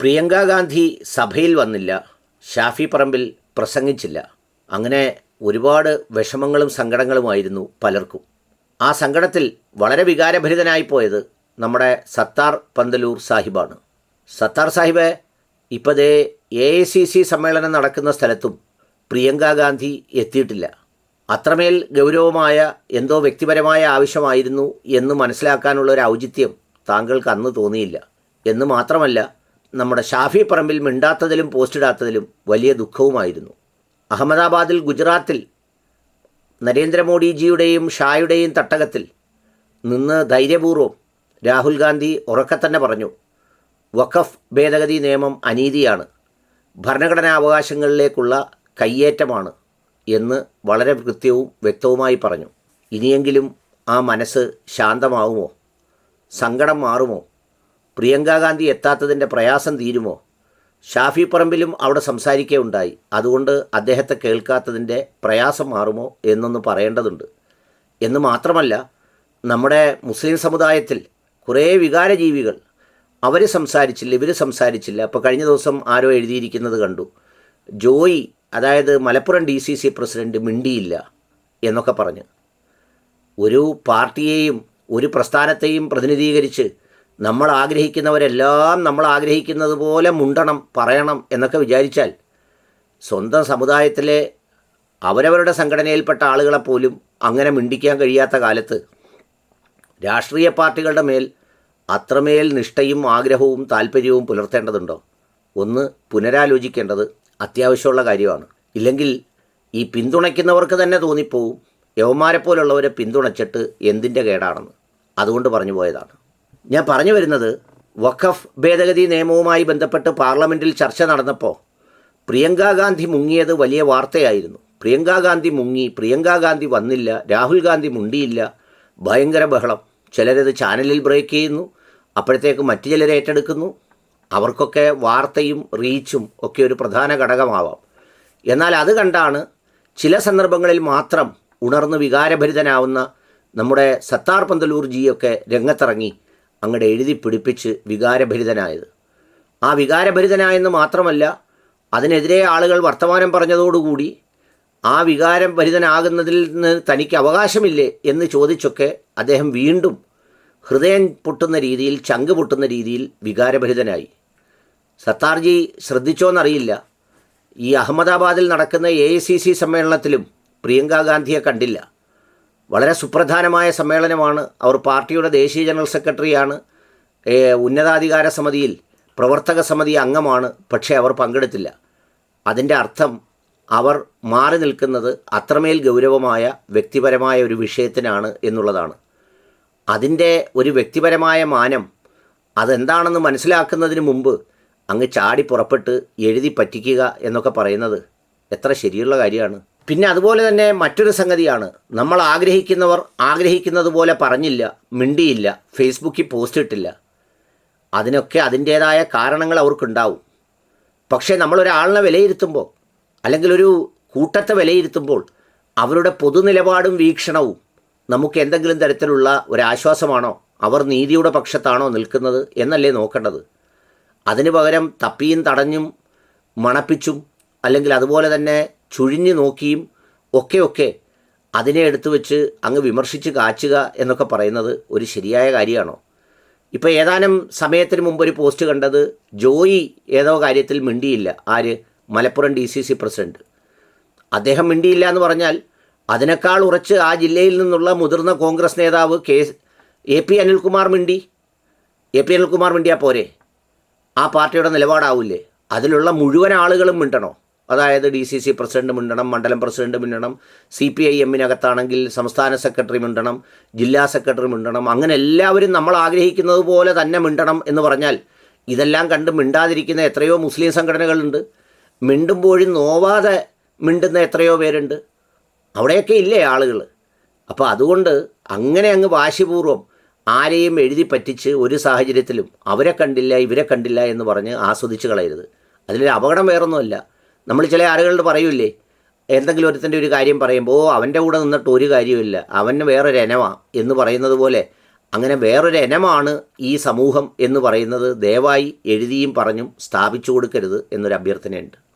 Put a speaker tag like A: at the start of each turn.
A: പ്രിയങ്ക ഗാന്ധി സഭയിൽ വന്നില്ല ഷാഫി പറമ്പിൽ പ്രസംഗിച്ചില്ല. അങ്ങനെ ഒരുപാട് വിഷമങ്ങളും സങ്കടങ്ങളുമായിരുന്നു പലർക്കും. ആ സങ്കടത്തിൽ വളരെ വികാരഭരിതനായി പോയത് നമ്മുടെ സത്താർ പന്തലൂർ സാഹിബാണ്. സത്താർ സാഹിബ് ഇപ്പതേ എ ഐ സി സി സമ്മേളനം നടക്കുന്ന സ്ഥലത്തും പ്രിയങ്കാഗാന്ധി എത്തിയിട്ടില്ല. അത്രമേൽ ഗൗരവമായ എന്തോ വ്യക്തിപരമായ ആവശ്യമായിരുന്നു എന്ന് മനസ്സിലാക്കാനുള്ള ഒരു ഔചിത്യം താങ്കൾക്ക് അന്ന് തോന്നിയില്ല. എന്ന് മാത്രമല്ല നമ്മുടെ ഷാഫി പറമ്പിൽ മിണ്ടാത്തതിലും പോസ്റ്റിടാത്തതിലും വലിയ ദുഃഖവുമായിരുന്നു. അഹമ്മദാബാദിൽ ഗുജറാത്തിൽ നരേന്ദ്രമോദിജിയുടെയും ഷായുടെയും തട്ടകത്തിൽ നിന്ന് ധൈര്യപൂർവം രാഹുൽ ഗാന്ധി ഉറക്കെ തന്നെ പറഞ്ഞു വഖഫ് ഭേദഗതി നിയമം അനീതിയാണ്. ഭരണഘടനാ അവകാശങ്ങളിലേക്കുള്ള കയ്യേറ്റമാണ് എന്ന് വളരെ കൃത്യവും വ്യക്തവുമായി പറഞ്ഞു. ഇനിയെങ്കിലും ആ മനസ്സ് ശാന്തമാവുമോ? സങ്കടം മാറുമോ? പ്രിയങ്ക ഗാന്ധി എത്താത്തതിന്റെ പ്രയാസം തീരുമോ? ഷാഫി പറമ്പിലും അവിടെ ഉണ്ടായി. അതുകൊണ്ട് അദ്ദേഹത്തെ കേൾക്കാത്തതിന്റെ പ്രയാസം മാറുമോ എന്നൊന്ന് പറയേണ്ടതുണ്ട്. എന്ന് മാത്രമല്ല നമ്മുടെ മുസ്ലിം സമുദായത്തിൽ കുറേ വികാരജീവികൾ അവർ സംസാരിച്ചില്ല ഇവർ സംസാരിച്ചില്ല. അപ്പോൾ കഴിഞ്ഞ ദിവസം ആരോ എഴുതിയിരിക്കുന്നത് കണ്ടു. ജോയി അതായത് Malappuram D C C president മിണ്ടിയില്ല എന്നൊക്കെ പറഞ്ഞ്. ഒരു പാർട്ടിയെയും ഒരു പ്രസ്ഥാനത്തെയും പ്രതിനിധീകരിച്ച് നമ്മൾ ആഗ്രഹിക്കുന്നവരെല്ലാം നമ്മൾ ആഗ്രഹിക്കുന്നത് പോലെ മുണ്ടണം പറയണം എന്നൊക്കെ വിചാരിച്ചാൽ സ്വന്തം സമുദായത്തിലെ അവരവരുടെ സംഘടനയിൽപ്പെട്ട ആളുകളെപ്പോലും അങ്ങനെ മിണ്ടിക്കാൻ കഴിയാത്ത കാലത്ത് രാഷ്ട്രീയ പാർട്ടികളുടെ മേൽ അത്രമേൽ നിഷ്ഠയും ആഗ്രഹവും താല്പര്യവും പുലർത്തേണ്ടതുണ്ടോ? ഒന്ന് പുനരാലോചിക്കേണ്ടത് അത്യാവശ്യമുള്ള കാര്യമാണ്. ഇല്ലെങ്കിൽ ഈ പിന്തുണയ്ക്കുന്നവർക്ക് തന്നെ തോന്നിപ്പോവും. യവന്മാരെ പോലുള്ളവരെ പിന്തുണച്ചിട്ട് എന്തിന്റെ കേടാണെന്ന്. അതുകൊണ്ട് പറഞ്ഞു പോയതാണ്. ഞാൻ പറഞ്ഞു വരുന്നത് വഖഫ് ഭേദഗതി നിയമവുമായി ബന്ധപ്പെട്ട് പാർലമെന്റിൽ ചർച്ച നടന്നപ്പോൾ പ്രിയങ്കാഗാന്ധി മുങ്ങിയത് വലിയ വാർത്തയായിരുന്നു. പ്രിയങ്കാഗാന്ധി മുങ്ങി പ്രിയങ്കാഗാന്ധി വന്നില്ല രാഹുൽ ഗാന്ധി മുണ്ടിയില്ല. ഭയങ്കര ബഹളം. ചിലരത് ചാനലിൽ ബ്രേക്ക് ചെയ്യുന്നു അപ്പോഴത്തേക്ക് മറ്റു ചിലർ ഏറ്റെടുക്കുന്നു. അവർക്കൊക്കെ വാർത്തയും റീച്ചും ഒക്കെ ഒരു പ്രധാന ഘടകമാവാം. എന്നാൽ അത് കണ്ടാണ് ചില സന്ദർഭങ്ങളിൽ മാത്രം ഉണർന്ന് വികാരഭരിതനാവുന്ന നമ്മുടെ സത്താർ പന്തലൂർ ജിയൊക്കെ രംഗത്തിറങ്ങി. അങ്ങടെ എഴുതി പിടിപ്പിച്ച് വികാരഭരിതനായത്. ആ വികാരഭരിതനായെന്ന് മാത്രമല്ല അതിനെതിരെ ആളുകൾ വർത്തമാനം പറഞ്ഞതോടുകൂടി ആ വികാരം ഭരിതനാകുന്നതിൽ നിന്ന് തനിക്ക് അവകാശമില്ലേ എന്ന് ചോദിച്ചൊക്കെ അദ്ദേഹം വീണ്ടും ഹൃദയം പൊട്ടുന്ന രീതിയിൽ ചങ്ക് പൊട്ടുന്ന രീതിയിൽ വികാരഭരിതനായി. സത്താർജി ശ്രദ്ധിച്ചോന്നറിയില്ല. ഈ അഹമ്മദാബാദിൽ നടക്കുന്ന എ സമ്മേളനത്തിലും പ്രിയങ്ക ഗാന്ധിയെ കണ്ടില്ല. വളരെ സുപ്രധാനമായ സമ്മേളനമാണ്. അവർ പാർട്ടിയുടെ ദേശീയ ജനറൽ സെക്രട്ടറിയാണ്. ഉന്നതാധികാര സമിതിയിൽ പ്രവർത്തക സമിതി അംഗമാണ്. പക്ഷേ അവർ പങ്കെടുത്തില്ല. അതിന്റെ അർത്ഥം അവർ മാറി നിൽക്കുന്നത് അത്രമേൽ ഗൗരവമായ വ്യക്തിപരമായ ഒരു വിഷയത്തിനാണ് എന്നുള്ളതാണ്. അതിന്റെ ഒരു വ്യക്തിപരമായ മാനം അതെന്താണെന്ന് മനസ്സിലാക്കുന്നതിന് മുമ്പ് അങ്ങ് ചാടി പുറപ്പെട്ട് എഴുതി പറ്റിക്കുക എന്നൊക്കെ പറയുന്നത് എത്ര ശരിയുള്ള കാര്യമാണ്. പിന്നെ അതുപോലെ തന്നെ മറ്റൊരു സംഗതിയാണ്. നമ്മൾ ആഗ്രഹിക്കുന്നവർ ആഗ്രഹിക്കുന്നത് പോലെ പറഞ്ഞില്ല മിണ്ടിയില്ല ഫേസ്ബുക്കിൽ പോസ്റ്റ് ഇട്ടില്ല. അതിനൊക്കെ അതിന്റേതായ കാരണങ്ങൾ അവർക്കുണ്ടാവും. പക്ഷേ നമ്മളൊരാളിനെ വിലയിരുത്തുമ്പോൾ അല്ലെങ്കിൽ ഒരു കൂട്ടത്തെ വിലയിരുത്തുമ്പോൾ അവരുടെ പൊതുനിലപാടും വീക്ഷണവും നമുക്ക് എന്തെങ്കിലും തരത്തിലുള്ള ഒരാശ്വാസമാണോ അവർ നീതിയുടെ പക്ഷത്താണോ നിൽക്കുന്നത് എന്നല്ലേ നോക്കേണ്ടത്. അതിനു പകരം തപ്പിയും തടഞ്ഞും മണപ്പിച്ചും അല്ലെങ്കിൽ അതുപോലെ തന്നെ ചുഴിഞ്ഞു നോക്കിയും ഒക്കെ ഒക്കെ അതിനെ എടുത്തു വെച്ച് അങ്ങ് വിമർശിച്ച് കാച്ചുക എന്നൊക്കെ പറയുന്നത് ഒരു ശരിയായ കാര്യമാണോ? ഇപ്പോൾ ഏതാനും സമയത്തിന് മുമ്പ് ഒരു പോസ്റ്റ് കണ്ടത് ജോയി ഏതോ കാര്യത്തിൽ മിണ്ടിയില്ല. ആര്? Malappuram D C C president അദ്ദേഹം മിണ്ടിയില്ല എന്ന് പറഞ്ഞാൽ അതിനേക്കാൾ ഉറച്ച് ആ ജില്ലയിൽ നിന്നുള്ള മുതിർന്ന കോൺഗ്രസ് നേതാവ് കെ എ പി അനിൽകുമാർ മിണ്ടി. എ പി അനിൽകുമാർ മിണ്ടിയാൽ പോരെ? ആ പാർട്ടിയുടെ നിലപാടാവില്ലേ അതിലുള്ള മുഴുവൻ ആളുകളും മിണ്ടണോ? അതായത് ഡി സി സി പ്രസിഡന്റ് മിണ്ടണം മണ്ഡലം പ്രസിഡന്റ് മിണ്ടണം സി പി ഐ എമ്മിനകത്താണെങ്കിൽ സംസ്ഥാന സെക്രട്ടറി മിണ്ടണം ജില്ലാ സെക്രട്ടറി മിണ്ടണം അങ്ങനെ എല്ലാവരും നമ്മൾ ആഗ്രഹിക്കുന്നത് പോലെ തന്നെ മിണ്ടണം എന്ന് പറഞ്ഞാൽ ഇതെല്ലാം കണ്ട് മിണ്ടാതിരിക്കുന്ന എത്രയോ മുസ്ലിം സംഘടനകളുണ്ട്. മിണ്ടുമ്പോഴും നോവാതെ മിണ്ടുന്ന എത്രയോ പേരുണ്ട്. അവിടെയൊക്കെ ഇല്ലേ ആളുകൾ അപ്പോൾ അതുകൊണ്ട് അങ്ങനെ അങ്ങ് വാശിപൂർവം ആരെയും എഴുതി പറ്റിച്ച് ഒരു സാഹചര്യത്തിലും അവരെ കണ്ടില്ല ഇവരെ കണ്ടില്ല എന്ന് പറഞ്ഞ് ആസ്വദിച്ച് കളയരുത്. അതിലൊരു അപകടം വേറൊന്നുമല്ല. നമ്മൾ ചില ആളുകളോട് പറയൂലേ എന്തെങ്കിലും ഒരുത്തന്റെ ഒരു കാര്യം പറയുമ്പോൾ ഓ അവന്റെ കൂടെ നിന്നിട്ട് ഒരു കാര്യമില്ല അവന് വേറൊരു എനവാ എന്ന് പറയുന്നത് പോലെ അങ്ങനെ വേറൊരു ഇനമാണ് ഈ സമൂഹം എന്ന് പറയുന്നത് ദയവായി എഴുതിയും പറഞ്ഞും സ്ഥാപിച്ചു കൊടുക്കരുത് എന്നൊരു അഭ്യർത്ഥനയുണ്ട്.